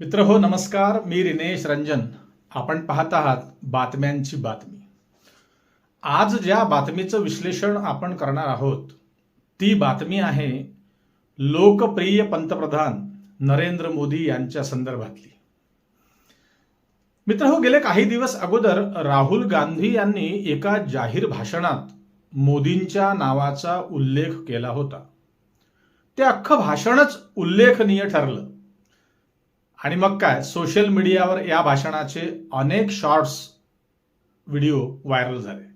मित्र हो नमस्कार. मी रिनेश रंजन. आपण पाहत आहात बातम्यांची बातमी. आज ज्या बातमीचं विश्लेषण आपण करणार आहोत ती बातमी आहे लोकप्रिय पंतप्रधान नरेंद्र मोदी यांच्या संदर्भातली. मित्र हो गेले काही दिवस अगोदर राहुल गांधी यांनी एका जाहीर भाषणात मोदींच्या नावाचा उल्लेख केला होता. ते अख्खं भाषणच उल्लेखनीय ठरलं. आणि मग काय? सोशल मीडियावर या भाषणाचे अनेक शॉर्ट्स व्हिडिओ व्हायरल झाले.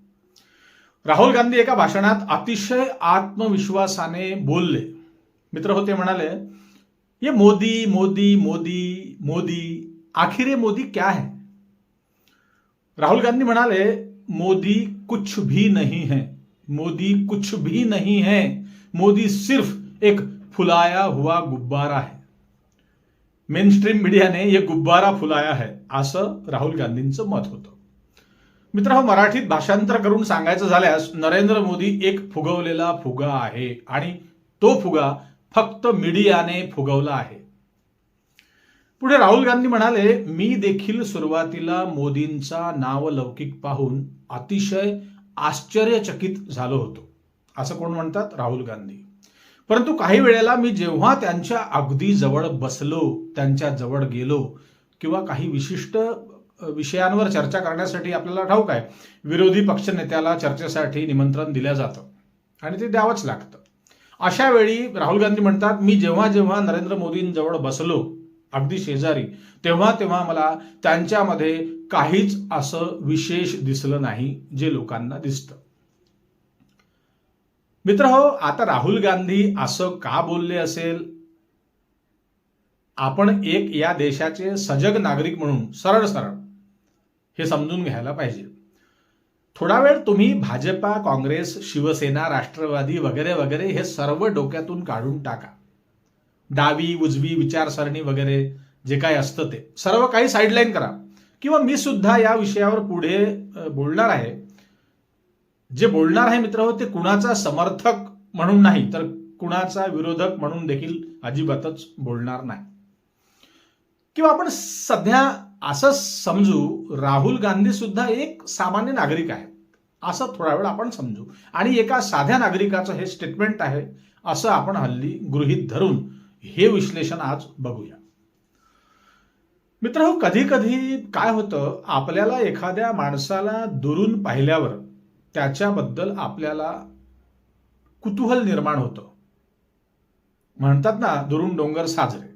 राहुल गांधी एका भाषणात अतिशय आत्मविश्वासाने बोलले. मित्र होते म्हणाले, ये मोदी मोदी मोदी मोदी, आखिर मोदी क्या है? राहुल गांधी म्हणाले, मोदी कुछ भी नहीं है, मोदी कुछ भी नहीं है, मोदी सिर्फ़ एक फुलाया हुआ गुब्बारा है. मेन स्ट्रीम मीडियाने ये गुब्बारा फुलाया है असं राहुल गांधींचं मत होतं. मित्र हो मराठीत भाषांतर करून सांगायचं झाल्यास नरेंद्र मोदी एक फुगवलेला फुगा आहे आणि तो फुगा फक्त मीडियाने फुगवला आहे. पुढे राहुल गांधी म्हणाले मी देखील सुरुवातीला मोदींचा नावलौकिक पाहून अतिशय आश्चर्यचकित झालो होतो. असं कोण म्हणतात? राहुल गांधी. परंतु काही वेळेला मी जेव्हा त्यांच्या अगदी जवळ बसलो त्यांच्या जवळ गेलो किंवा काही विशिष्ट विषयांवर चर्चा करण्यासाठी आपल्याला ठाऊक आहे विरोधी पक्षनेत्याला चर्चेसाठी निमंत्रण दिलं जातं आणि ते द्यावंच लागतं. अशा वेळी राहुल गांधी म्हणतात मी जेव्हा जेव्हा नरेंद्र मोदींजवळ बसलो अगदी शेजारी तेव्हा तेव्हा मला त्यांच्यामध्ये काहीच असं विशेष दिसलं नाही जे लोकांना दिसतं. मित्र हो आता राहुल गांधी असं का बोलले असेल? आपण एक या देशाचे सजग नागरिक म्हणून सरळ सरळ हे समजून घ्यायला पाहिजे. थोडा वेळ तुम्ही भाजपा काँग्रेस शिवसेना राष्ट्रवादी वगैरे वगैरे हे सर्व डोक्यातून काढून टाका. डावी उजवी विचारसरणी वगैरे जे काही असतं ते. सर्व काही साईडलाईन करा. किंवा मी सुद्धा या विषयावर पुढे बोलणार आहे. जे बोलणार आहे मित्र हो ते कुणाचा समर्थक म्हणून नाही तर कुणाचा विरोधक म्हणून देखील अजिबातच बोलणार नाही. किंवा आपण सध्या असं समजू राहुल गांधी सुद्धा एक सामान्य नागरिक आहे असं थोडा वेळ आपण समजू. आणि एका साध्या नागरिकाचं हे स्टेटमेंट आहे असं आपण हल्ली गृहीत धरून हे विश्लेषण आज बघूया. मित्र हो, कधी कधी काय होतं आपल्याला एखाद्या माणसाला दुरून पाहिल्यावर त्याच्याबद्दल आपल्याला कुतूहल निर्माण होतं. म्हणतात ना दुरून डोंगर साजरे.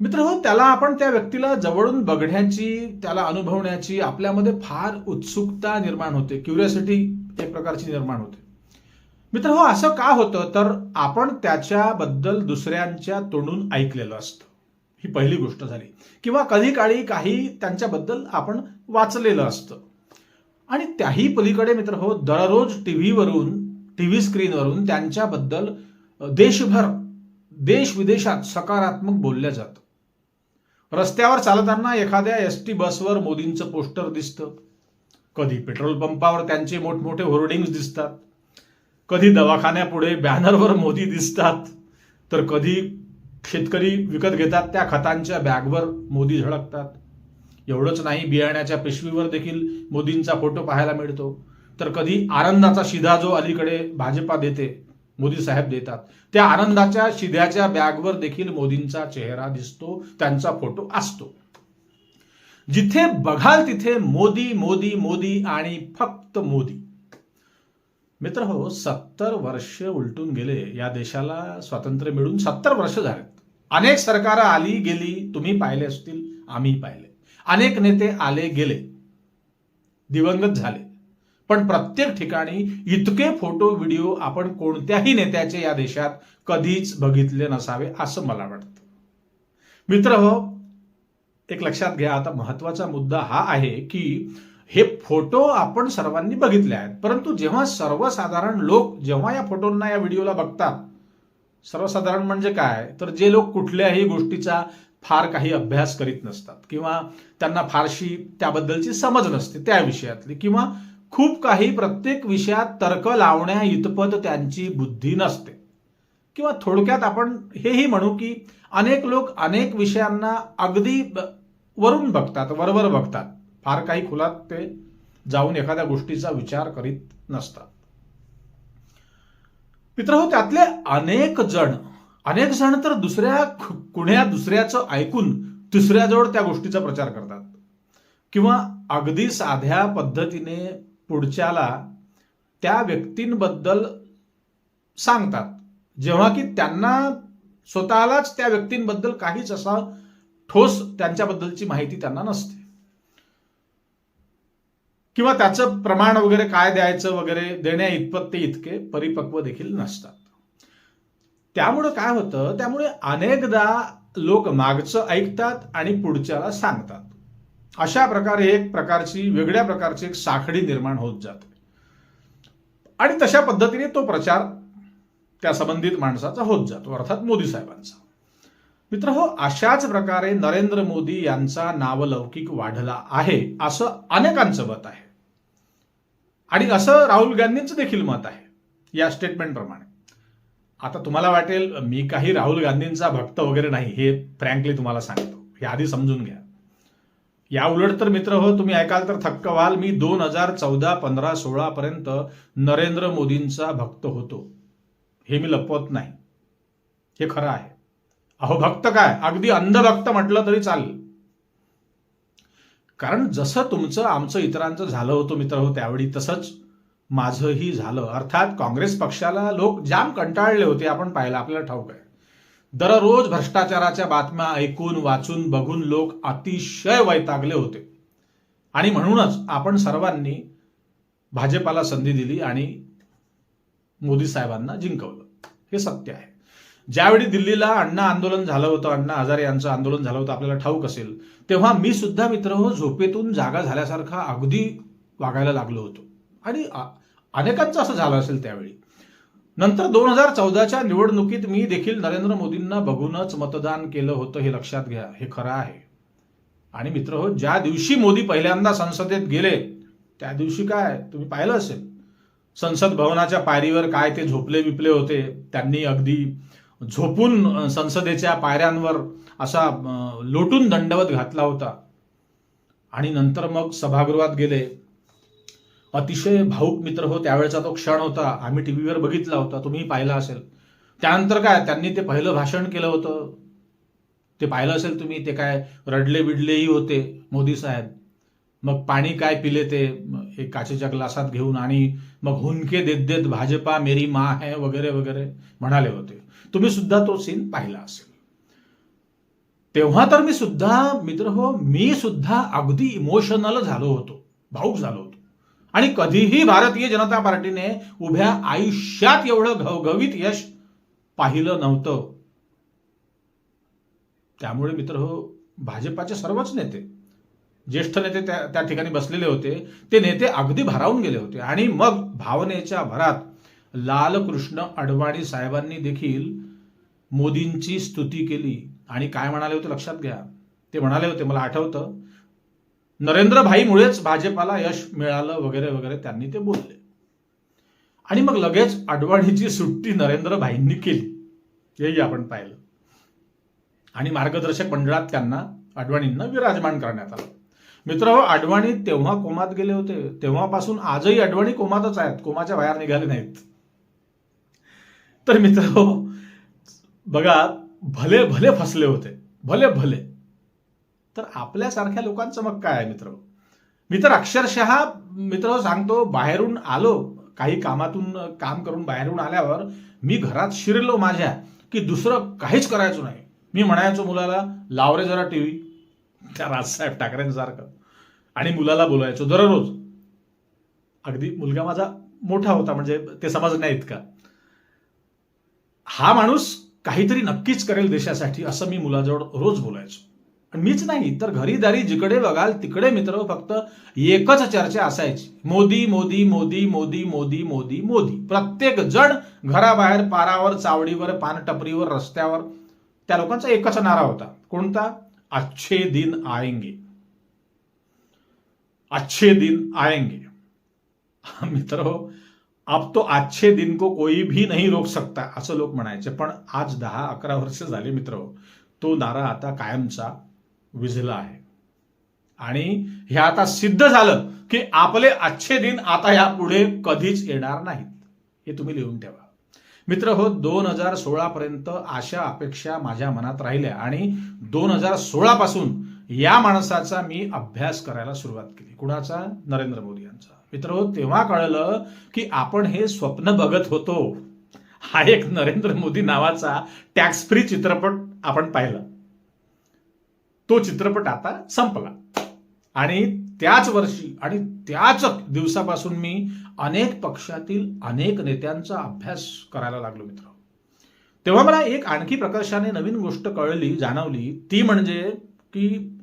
मित्र हो त्याला आपण त्या व्यक्तीला जवळून बघण्याची त्याला अनुभवण्याची आपल्यामध्ये फार उत्सुकता निर्माण होते. क्युरियोसिटी एक प्रकारची निर्माण होते. मित्र हो असं का होतं? तर आपण त्याच्याबद्दल दुसऱ्यांच्या तोंडून ऐकलेलं असतं. ही पहिली गोष्ट झाली. किंवा कधी काळी काही त्यांच्याबद्दल आपण वाचलेलं असतं. आणि त्याही पलीकडे मित्र हो दररोज टी व्हीवरून टी व्ही स्क्रीनवरून त्यांच्याबद्दल देशभर देश विदेशात सकारात्मक बोलल्या जातं. रस्त्यावर चालताना एखाद्या एस टी बसवर मोदींचं पोस्टर दिसतं. कधी पेट्रोल पंपावर त्यांचे मोठमोठे होर्डिंग्स दिसतात. कधी दवाखान्यापुढे बॅनरवर मोदी दिसतात. तर कधी शेतकरी विकत घेतात त्या खतांच्या बॅगवर मोदी झळकतात. एवढंच नाही बियाण्याच्या पिशवीवर देखील मोदींचा फोटो पाहायला मिळतो. तर कधी आनंदाचा शिधा जो अलीकडे भाजपा देते मोदी साहेब देतात त्या आनंदाच्या शिध्याच्या बॅगवर देखील मोदींचा चेहरा दिसतो त्यांचा फोटो असतो. जिथे बघाल तिथे मोदी मोदी मोदी आणि फक्त मोदी. मित्र हो सत्तर वर्ष उलटून गेले या देशाला स्वातंत्र्य मिळून सत्तर वर्ष झालेत. अनेक सरकार आली गेली तुम्ही पाहिले असतील आम्ही पाहिले. अनेक नेते आले गेले. दिवंगत झाले. पण प्रत्येक ठिकाणी इतके फोटो व्हिडिओ आपण कोणत्याही नेत्याचे या देशात कधीच बघितले नसावे असं मला वाटतं. मित्र हो एक लक्षात घ्या आता महत्त्वाचा मुद्दा हा आहे की हे फोटो आपण सर्वांनी बघितले आहेत. परंतु जेव्हा सर्वसाधारण लोक जेव्हा या फोटोंना या व्हिडिओला बघतात सर्वसाधारण म्हणजे काय? तर जे लोक कुठल्याही गोष्टीचा फार काही अभ्यास करीत नसतात किंवा त्यांना फारशी त्याबद्दलची समज नसते त्या विषयातली किंवा खूप काही प्रत्येक विषयात तर्क लावण्या इतपत त्यांची बुद्धी नसते. किंवा थोडक्यात आपण हेही म्हणू की अनेक लोक अनेक विषयांना अगदी वरून बघतात वरवर बघतात. फार काही खुलात ते जाऊन एखाद्या गोष्टीचा विचार करीत नसतात. मित्र हो त्यातले अनेक जण अनेक जण तर दुसऱ्या कुण्या दुसऱ्याचं ऐकून तिसऱ्याजवळ त्या गोष्टीचा प्रचार करतात. किंवा अगदी साध्या पद्धतीने पुढच्याला त्या व्यक्तींबद्दल सांगतात. जेव्हा की त्यांना स्वतःलाच त्या व्यक्तींबद्दल काहीच असा ठोस त्यांच्याबद्दलची माहिती त्यांना नसते. किंवा त्याचं प्रमाण वगैरे काय द्यायचं वगैरे देण्या इतपत ते इतके परिपक्व देखील नसतात. त्यामुळे काय होतं? त्यामुळे अनेकदा लोक मागचं ऐकतात आणि पुढच्याला सांगतात. अशा प्रकारे एक प्रकारची वेगळ्या प्रकारची एक साखळी निर्माण होत जाते. आणि तशा पद्धतीने तो प्रचार त्या संबंधित माणसाचा होत जातो अर्थात मोदी साहेबांचा. मित्र हो अशाच प्रकारे नरेंद्र मोदी यांचा नावलौकिक वाढला आहे असं अनेकांचं मत आहे. आणि असं राहुल गांधींचं देखील मत आहे या स्टेटमेंटप्रमाणे आता तुम्हाला वाटेल मी काही राहुल गांधींचा भक्त वगैरे नाही हे फ्रँकली तुम्हाला सांगतो. हे आधी समजून घ्या. या उलट तर मित्र हो तुम्ही ऐकाल तर थक्क व्हाल मी दोन हजार चौदा पंधरा सोळा पर्यंत नरेंद्र मोदींचा भक्त होतो. हे मी लपवत नाही. हे खरं आहे. अहो भक्त काय? अगदी अंधभक्त म्हटलं तरी चालेल. कारण जसं तुमचं आमचं इतरांचं झालं होतं मित्र हो त्यावेळी तसंच माझंही झालं. अर्थात काँग्रेस पक्षाला लोक जाम कंटाळले होते आपण पाहिलं आपल्याला ठाऊक आहे. दररोज भ्रष्टाचाराच्या बातम्या ऐकून वाचून बघून लोक अतिशय वैतागले होते. आणि म्हणूनच आपण सर्वांनी भाजपाला संधी दिली आणि मोदी साहेबांना जिंकवलं. हे सत्य आहे. ज्यावेळी दिल्लीला अण्णा आंदोलन झालं होतं अण्णा हजारे यांचं आंदोलन झालं होतं आपल्याला ठाऊक असेल तेव्हा मी सुद्धा मित्र हो झोपेतून जागा झाल्यासारखा अगदी वागायला लागलो होतो. आणि अनेकांचं असं झालं असेल त्यावेळी. नंतर दोन हजार चौदाच्या निवडणुकीत मी देखील नरेंद्र मोदींना बघूनच मतदान केलं होतं हे लक्षात घ्या हे खरं आहे. आणि मित्र हो ज्या दिवशी मोदी पहिल्यांदा संसदेत गेले त्या दिवशी काय तुम्ही पाहिलं असेल? संसद भवनाच्या पायरीवर काय ते झोपले बिपले होते त्यांनी अगदी झोपून संसदेच्या पायऱ्यांवर असा लोटून दंडवत घातला होता. आणि नंतर मग सभागृहात गेले अतिशय भाऊक मित्र हो त्यावेळेचा तो क्षण होता. आम्ही टीव्हीवर बघितला होता तुम्ही पाहिला असेल. त्यानंतर काय त्यांनी ते पहिलं भाषण केलं होतं. ते पाहिलं असेल तुम्ही ते काय रडले बिडलेही होते मोदी साहेब. मग पाणी काय पिले ते एक काचेच्या ग्लासात घेऊन आणि मग हुंके देत देत भाजपा मेरी माँ है वगैरे वगैरे म्हणाले होते. तुम्ही सुद्धा तो सीन पाहिला असेल. तेव्हा तर मी सुद्धा मित्र हो मी सुद्धा अगदी इमोशनल झालो होतो. भाऊक झालो होतो. आणि कधीही भारतीय जनता पार्टीने उभ्या आयुष्यात एवढं घवघवीत यश पाहिलं नव्हतं. त्यामुळे मित्र हो भाजपाचे सर्वच नेते ज्येष्ठ नेते त्या त्या ठिकाणी बसलेले होते ते नेते अगदी भारावून गेले होते. आणि मग भावनेच्या भरात लालकृष्ण अडवाणी साहेबांनी देखील मोदींची स्तुती केली. आणि काय म्हणाले होते लक्षात घ्या. ते म्हणाले होते मला आठवतं नरेंद्र भाईमुळेच भाजपाला यश मिळालं वगैरे वगैरे त्यांनी ते बोलले. आणि मग लगेच अडवाणीची सुट्टी नरेंद्र भाईंनी केली. हेही आपण पाहिलं. आणि मार्गदर्शक मंडळात त्यांना अडवाणींना विराजमान करण्यात आलं. मित्र हो अडवाणी तेव्हा कोमात गेले होते. तेव्हापासून आजही अडवाणी कोमातच आहेत. कोमाच्या बाहेर निघाले नाहीत. तर मित्र हो बघा भले भले फसले होते. भले भले. तर आपल्यासारख्या लोकांचं मग काय आहे मित्र? मी तर अक्षरशः मित्र सांगतो बाहेरून आलो काही कामातून काम करून बाहेरून आल्यावर मी घरात शिरलो माझ्या की दुसरं काहीच करायचं नाही. मी म्हणायचो मुलाला लावरे जरा टीव्ही. त्या राजसाहेब ठाकरेंसारखं. आणि मुलाला बोलायचो दररोज. अगदी मुलगा माझा मोठा होता म्हणजे ते समजण्या इतका. हा माणूस काहीतरी नक्कीच करेल देशासाठी असं मी मुलाजवळ रोज बोलायचो. मीच नाही तर घरी दारी जिकडे बघाल तिकडे मित्र फक्त एकच चर्चा असायची. मोदी मोदी मोदी मोदी मोदी मोदी मोदी. प्रत्येक जण घराबाहेर पारावर चावडीवर पानटपरीवर रस्त्यावर. त्या लोकांचा एकच नारा होता. कोणता? अच्छे दिन आएंगे. अच्छे दिन आएंगे. मित्र आप अब तो अच्छे दिन को कोई भी नाही रोक सकता असं लोक म्हणायचे. पण आज दहा अकरा वर्ष झाले मित्र तो नारा आता कायमचा विझला आहे. आणि हे आता सिद्ध झालं की आपले अच्छे दिन आता यापुढे कधीच येणार नाहीत. हे तुम्ही लिहून ठेवा. मित्र हो दोन हजार सोळा पर्यंत आशा अपेक्षा माझ्या मनात राहिल्या आणि दोन हजार सोळा पासून या माणसाचा मी अभ्यास करायला सुरुवात केली. कुणाचा? नरेंद्र मोदी यांचा. मित्र हो तेव्हा कळलं की आपण हे स्वप्न बघत होतो. हा एक नरेंद्र मोदी नावाचा टॅक्स फ्री चित्रपट आपण पाहिला. तो चित्रपट आता संपला. आणि त्याच वर्षी आणि त्याच दिवसापासून मी अनेक पक्षातील अनेक नेत्यांचा अभ्यास करायला लागलो मित्र. तेव्हा मला एक आणखी प्रकर्षाने नवीन गोष्ट कळली जाणवली. ती म्हणजे की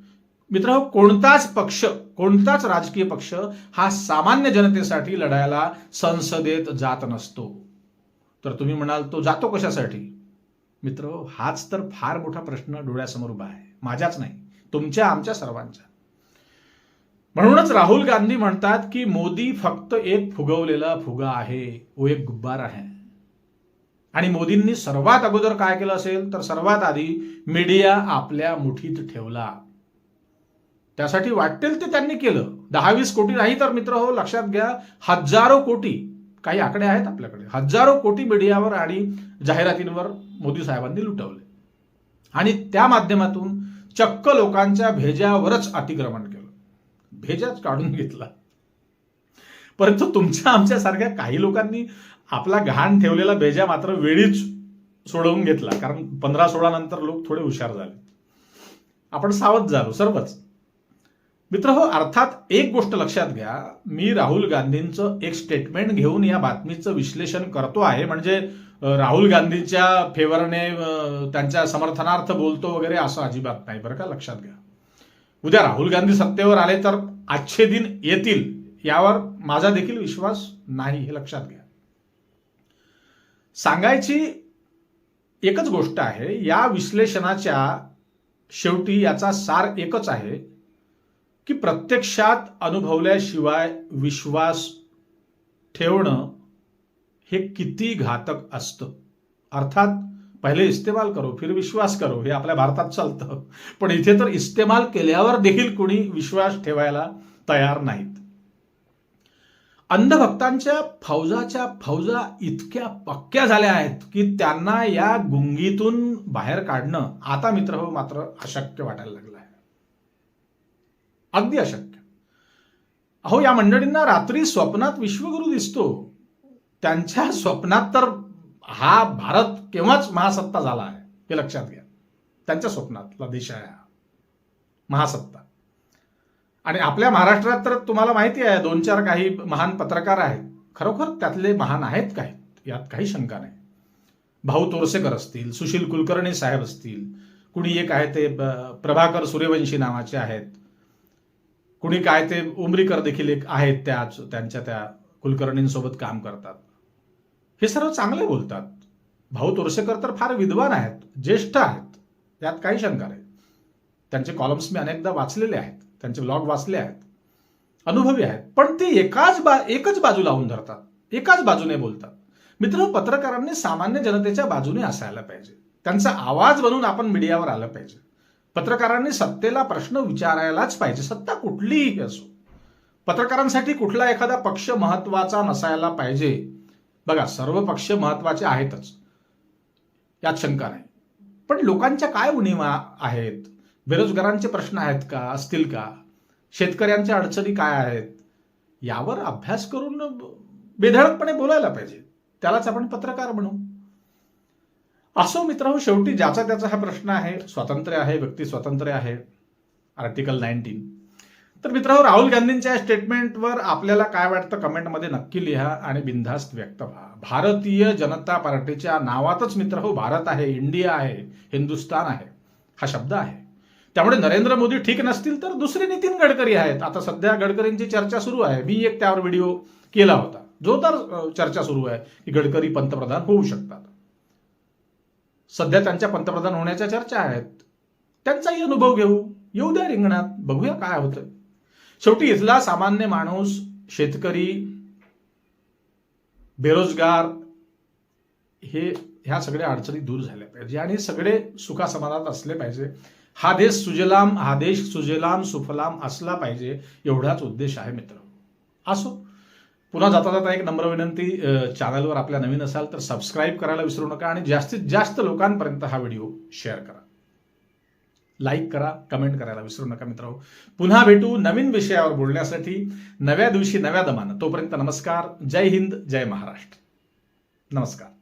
मित्र कोणताच पक्ष कोणताच राजकीय पक्ष हा सामान्य जनतेसाठी लढायला संसदेत जात नसतो. तर तुम्ही म्हणाल तो जातो कशासाठी? मित्र हाच तर फार मोठा प्रश्न डोळ्यासमोर उभा आहे. माझ्याच नाही तुमच्या आमच्या सर्वांच्या. म्हणूनच राहुल गांधी म्हणतात की मोदी फक्त एक फुगवलेला फुगा आहे वो एक गुब्बारा आहे आणि मोदींनी सर्वात अगोदर काय केलं असेल तर सर्वात आधी मीडिया आपल्या मुठीत ठेवला. त्यासाठी वाटेल ते त्यांनी केलं. दहा वीस कोटी नाही तर मित्र हो लक्षात घ्या हजारो कोटी काही आकडे आहेत आपल्याकडे हजारो कोटी मीडियावर आणि जाहिरातींवर मोदी साहेबांनी लुटवले. आणि त्या माध्यमातून चक्क लोकांच्या भेजावरच अतिक्रमण केलं. भेजाच काढून घेतला. परंतु तुमच्या आमच्यासारख्या काही लोकांनी आपला घाण ठेवलेला भेजा मात्र वेळीच सोडवून घेतला. कारण पंधरा सोळा नंतर लोक थोडे हुशार झाले. आपण सावध झालो सर्वच. मित्र हो अर्थात एक गोष्ट लक्षात घ्या. मी राहुल गांधींचं एक स्टेटमेंट घेऊन या बातमीचं विश्लेषण करतो आहे. म्हणजे राहुल गांधीच्या फेवरने त्यांच्या समर्थनार्थ बोलतो वगैरे असं अजिबात नाही. बरं का? लक्षात घ्या. उद्या राहुल गांधी सत्तेवर आले तर आजचे दिन येतील यावर माझा देखील विश्वास नाही हे लक्षात घ्या. सांगायची एकच गोष्ट आहे या विश्लेषणाच्या शेवटी याचा सार एकच आहे की प्रत्यक्षात अनुभवल्याशिवाय विश्वास ठेवणं हे किती घातक असतं? अर्थात पहिले इस्तेमाल करो फिर विश्वास करो हे आपल्या भारतात चालतं. पण इथे तर इस्तेमाल केल्यावर देखील कुणी विश्वास ठेवायला तयार नाहीत. अंधभक्तांच्या फौजाच्या फौजा इतक्या पक्क्या झाल्या आहेत की त्यांना या गुंगीतून बाहेर काढणं आता मित्र हो मात्र अशक्य वाटायला लागलं आहे. अगदी अशक्य. अहो या मंडळींना रात्री स्वप्नात विश्वगुरु दिसतो. त्यांच्या स्वप्नात तर हा भारत केव्हाच महासत्ता झाला आहे हे लक्षात घ्या. त्यांच्या स्वप्नातला देश आहे हा. महासत्ता. आणि आपल्या महाराष्ट्रात तर तुम्हाला माहिती आहे दोन चार काही महान पत्रकार आहेत. खरोखर त्यातले महान आहेत काय? यात काही शंका नाही. भाऊ तोरसेकर असतील सुशील कुलकर्णी साहेब असतील कुणी एक आहे ते प्रभाकर सूर्यवंशी नावाचे आहेत. कुणी काय ते उमरीकर देखील एक आहेत त्याच त्यांच्या त्या कुलकर्णींसोबत काम करतात. हे सर्व चांगले बोलतात. भाऊ तोरसेकर तर फार विद्वान आहेत ज्येष्ठ आहेत यात काही शंका नाही. त्यांचे कॉलम्स मी अनेकदा वाचलेले आहेत त्यांचे ब्लॉग वाचले आहेत अनुभवी आहेत पण ते एकाच बा एकच बाजू लावून धरतात एकाच बाजूने बोलतात. मित्र पत्रकारांनी सामान्य जनतेच्या बाजूने असायला पाहिजे. त्यांचा आवाज बनून आपण मीडियावर आलं पाहिजे. पत्रकारांनी सत्तेला प्रश्न विचारायलाच पाहिजे सत्ता कुठलीही असो. पत्रकारांसाठी कुठला एखादा पक्ष महत्त्वाचा नसायला पाहिजे बघा सर्व पक्ष महत्त्वाचे आहेतच. यात शंका नाही. पण लोकांच्या काय उणीवा आहेत? बेरोजगारांचे प्रश्न आहेत का? असतील का? शेतकऱ्यांच्या अडचणी काय आहेत? यावर अभ्यास करून बेधडकपणे बोलायला पाहिजे. त्यालाच आपण पत्रकार म्हणू. असो मित्रांनो शेवटी ज्याचा त्याचा हा प्रश्न आहे स्वातंत्र्य आहे व्यक्ती स्वातंत्र्य आहे. आर्टिकल नाईन्टीन तर मित्रांनो राहुल गांधींच्या स्टेटमेंटवर आपल्याला काय वाटतं कमेंटमध्ये नक्की लिहा आणि बिनधास्त व्यक्त व्हा. भारतीय जनता पार्टीच्या नावातच मित्र हो भारत आहे इंडिया आहे हिंदुस्तान आहे हा शब्द आहे. त्यामुळे नरेंद्र मोदी ठीक नसतील तर दुसरे नितीन गडकरी आहेत. आता सध्या गडकरींची चर्चा सुरू आहे. मी एक त्यावर व्हिडिओ केला होता. जोरदार चर्चा सुरू आहे की गडकरी पंतप्रधान होऊ शकतात. सध्या त्यांच्या पंतप्रधान होण्याच्या चर्चा आहेत. त्यांचाही अनुभव घेऊ. येऊ द्या रिंगणात. बघूया काय होतं शेवटी इथला सामान्य माणूस शेतकरी बेरोजगार हे ह्या सगळ्या अडचणी दूर झाल्या पाहिजे आणि सगळे सुखासमानात असले पाहिजे. हा देश सुजलाम हा देश सुजलाम सुफलाम असला पाहिजे एवढाच उद्देश आहे मित्र. असो. पुन्हा जाता जाता एक नम्र विनंती चॅनलवर आपल्या नवीन असाल तर सबस्क्राईब करायला विसरू नका आणि जास्तीत जास्त लोकांपर्यंत हा व्हिडिओ शेअर करा. लाईक करा कमेंट करायला विसरू नका मित्र पुन्हा भेटू नवीन विषयावर बोलण्यासाठी. नव्या दिवशी नव्या दमानं. तोपर्यंत नमस्कार. जय हिंद जय महाराष्ट्र. नमस्कार.